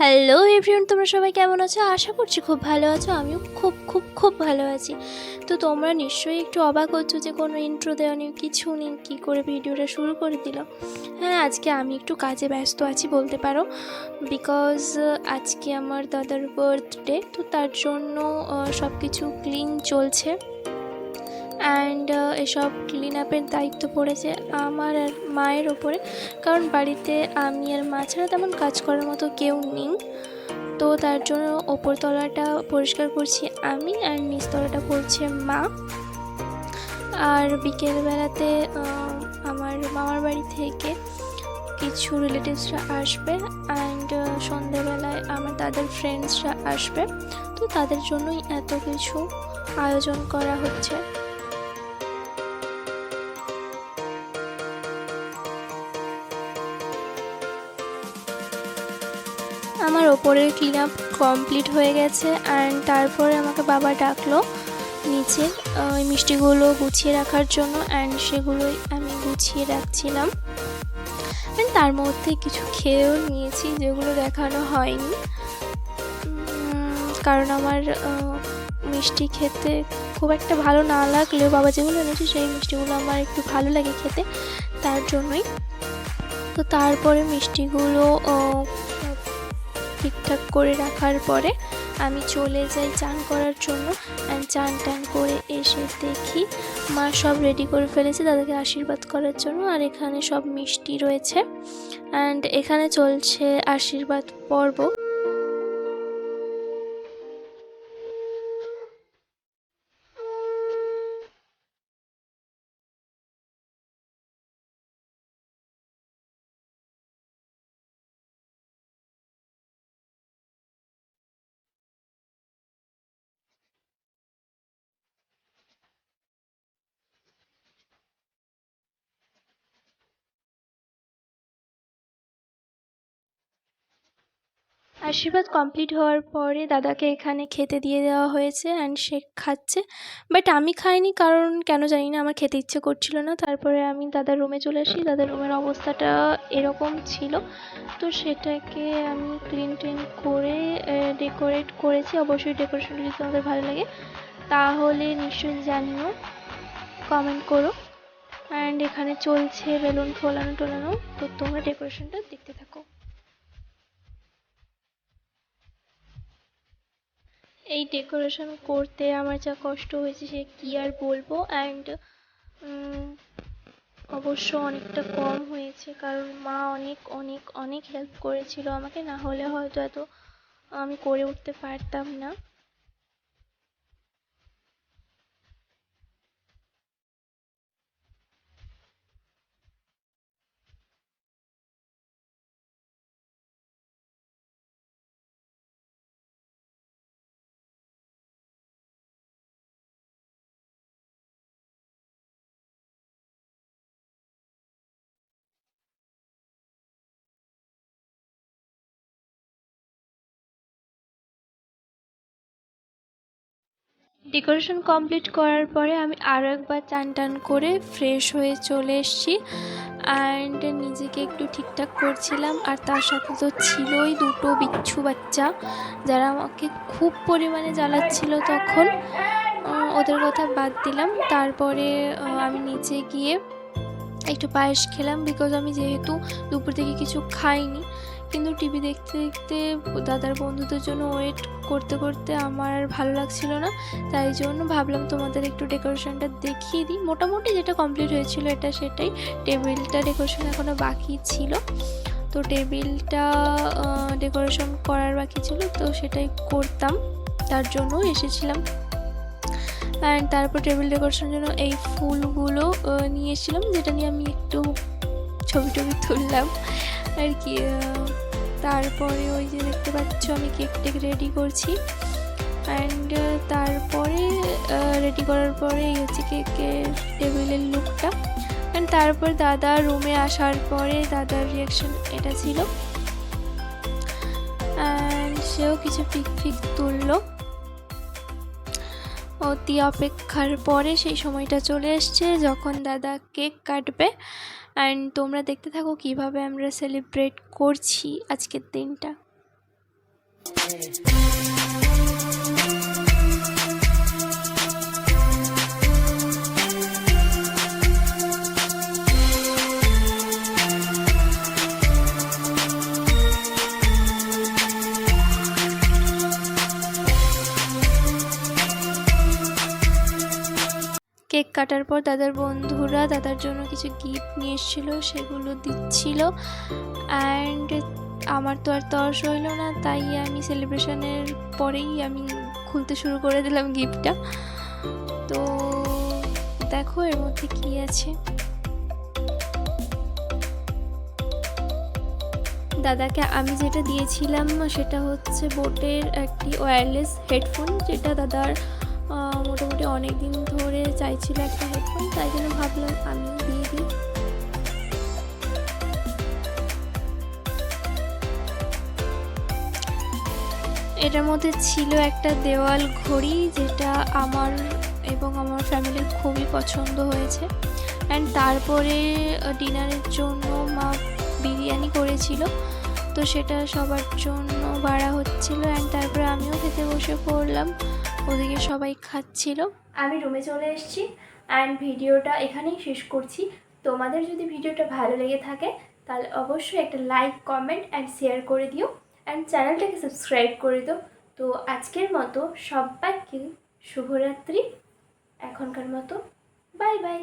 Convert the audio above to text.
Hello everyone তোমরা সবাই কেমন আছো? আশা করছি খুব ভালো আছো। আমিও খুব খুব খুব ভালো আছি। তো তোমরা নিশ্চয়ই একটু অবাক হচ্ছো যে কোনো ইন্ট্রো দেওয়া নেই কিছু নেই, কী করে ভিডিওটা শুরু করে দিল? হ্যাঁ আজকে আমি একটু কাজে ব্যস্ত আছি বলতে পারো। বিকজ আজকে আমার দাদার বার্থডে তো তার জন্য সব কিছু ক্লিন চলছে। অ্যান্ড এসব ক্লিন আপের দায়িত্ব পড়েছে আমার আর মায়ের ওপরে। কারণ বাড়িতে আমি আর মা ছাড়া তেমন কাজ করার মতো কেউ নেই। তো তার জন্য ওপরতলাটা পরিষ্কার করছি আমি আর নিচতলাটা করছে মা। আর বিকেলবেলাতে আমার মামার বাড়ি থেকে কিছু রিলেটিভসরা আসবে অ্যান্ড সন্ধেবেলায় আমার তাদের ফ্রেন্ডসরা আসবে। তো তাদের জন্যই এত কিছু আয়োজন করা হচ্ছে। আমার ওপরের ক্লিন আপ কমপ্লিট হয়ে গেছে অ্যান্ড তারপরে আমাকে বাবা ডাকলো নিচে ওই মিষ্টিগুলো গুছিয়ে রাখার জন্য অ্যান্ড সেগুলোই আমি গুছিয়ে রাখছিলাম। অ্যান্ড তার মধ্যে কিছু খেয়েও নিয়েছি যেগুলো দেখানো হয়নি। কারণ আমার মিষ্টি খেতে খুব একটা ভালো না লাগলেও বাবা যেগুলো এনেছে সেই মিষ্টিগুলো আমার একটু ভালো লাগে খেতে, তার জন্যই। তো তারপরে মিষ্টিগুলো ঠিকঠাক করে রাখার পরে আমি চলে যাই চান করার জন্য অ্যান্ড চান টান করে এসে দেখি মা সব রেডি করে ফেলেছে তাদেরকে আশীর্বাদ করার জন্য আর এখানে সব মিষ্টি রয়েছে অ্যান্ড এখানে চলছে আশীর্বাদ পর্ব। আশীর্বাদ কমপ্লিট হওয়ার পরে দাদাকে এখানে খেতে দিয়ে দেওয়া হয়েছে অ্যান্ড সে খাচ্ছে। বাট আমি খাইনি কারণ কেন জানি না, আমার খেতে ইচ্ছে করছিল না। তারপরে আমি দাদার রুমে চলে আসি। দাদার রুমের অবস্থাটা এরকম ছিল। তো সেটাকে আমি ক্লিন টিন করে ডেকোরেট করেছি। অবশ্যই ডেকোরেশনটা যদি তোমাদের ভালো লাগে। তাহলে নিশ্চয়ই জানিও কমেন্ট করো। অ্যান্ড এখানে চলছে বেলুন ফোলানো টোলানো। তো তোমরা ডেকোরেশনটা দেখতে থাকো এই ডেকোরেশন করতে আমার যা কষ্ট হয়েছে সে কি আর বলব? অ্যান্ড অবশ্য অনেকটা কম হয়েছে কারণ মা অনেক অনেক অনেক হেল্প করেছিল আমাকে। না হলে হয়তো এত আমি করে উঠতে পারতাম না। ডেকোরেশন কমপ্লিট করার পরে আমি আরও একবার চান টান করে ফ্রেশ হয়ে চলে এসেছি। অ্যান্ড নিজেকে একটু ঠিকঠাক করছিলাম, আর তার সাথে তো ছিলই দুটো বিচ্ছু বাচ্চা। যারা আমাকে খুব পরিমাণে জ্বালাচ্ছিল তখন ওদের কথা বাদ দিলাম। তারপরে আমি নিচে গিয়ে একটু পায়েস খেলাম বিকজ আমি যেহেতু দুপুর থেকে কিছু খাইনি। কিন্তু টিভি দেখতে দেখতে দাদার বন্ধুদের জন্য ওয়েট করতে করতে আমার আর ভালো লাগছিল না। তাই জন্য ভাবলাম তোমাদের একটু ডেকোরেশনটা দেখিয়ে দিই। মোটামুটি যেটা কমপ্লিট হয়েছিল এটা সেটাই। টেবিলটা ডেকোরেশন এখনও বাকি ছিল। তো টেবিলটা ডেকোরেশন করার বাকি ছিল, তো সেটাই করতাম। তার জন্য এসেছিলাম। অ্যান্ড তারপর টেবিল ডেকোরেশনের জন্য এই ফুলগুলো নিয়েছিলাম যেটা নিয়ে আমি একটু ছবি টবি তুললাম। আর কি তারপরে ওই যে দেখতে পাচ্ছ আমি কেক টেক রেডি করছি। অ্যান্ড তারপরে রেডি করার পরে এই হচ্ছে কেকের টেবিলের লুকটা অ্যান্ড তারপর দাদা রুমে আসার পরে দাদার রিয়াকশন এটা ছিল। অ্যান্ড সেও কিছু পিক ফিক তুললো। অতি অপেক্ষার পরে সেই সময়টা চলে এসছে যখন দাদা কেক কাটবে। অ্যান্ড তোমরা দেখতে থাকো কীভাবে আমরা সেলিব্রেট করছি আজকের দিনটা। কাটার পর দাদার বন্ধুরা দাদার জন্য কিছু গিফট নিয়ে এসেছিল, সেগুলো দিচ্ছিল। অ্যান্ড আমার তো আর তর্স হইল না, তাই আমি সেলিব্রেশনের পরেই আমি খুলতে শুরু করে দিলাম গিফটটা তো দেখো এর মধ্যে কী আছে। দাদাকে আমি যেটা দিয়েছিলাম, সেটা হচ্ছে বোটের একটি ওয়্যারলেস হেডফোন যেটা দাদার অনেক দিন ধরে চাইছিল একটা হেডফোন তাই জন্য ভাবলাম আমি দিয়ে দিই। এটার মধ্যে ছিল একটা দেওয়াল ঘড়ি, যেটা আমার এবং আমার ফ্যামিলির খুবই পছন্দ হয়েছে। অ্যান্ড তারপরে ডিনারের জন্য মা বিরিয়ানি করেছিল, তো সেটা সবার জন্য বাড়া হচ্ছিল। অ্যান্ড তারপরে আমিও খেতে বসে পড়লাম। ওদিকে সবাই খাচ্ছিল। আমি রুমে চলে এসেছি অ্যান্ড ভিডিওটা এখানেই শেষ করছি। তোমাদের যদি ভিডিওটা ভালো লেগে থাকে, তাহলে অবশ্যই একটা লাইক কমেন্ট অ্যান্ড শেয়ার করে দিও অ্যান্ড চ্যানেলটাকে সাবস্ক্রাইব করে দিও। তো আজকের মতো সবাইকে শুভরাত্রি। এখনকার মতো বাই বাই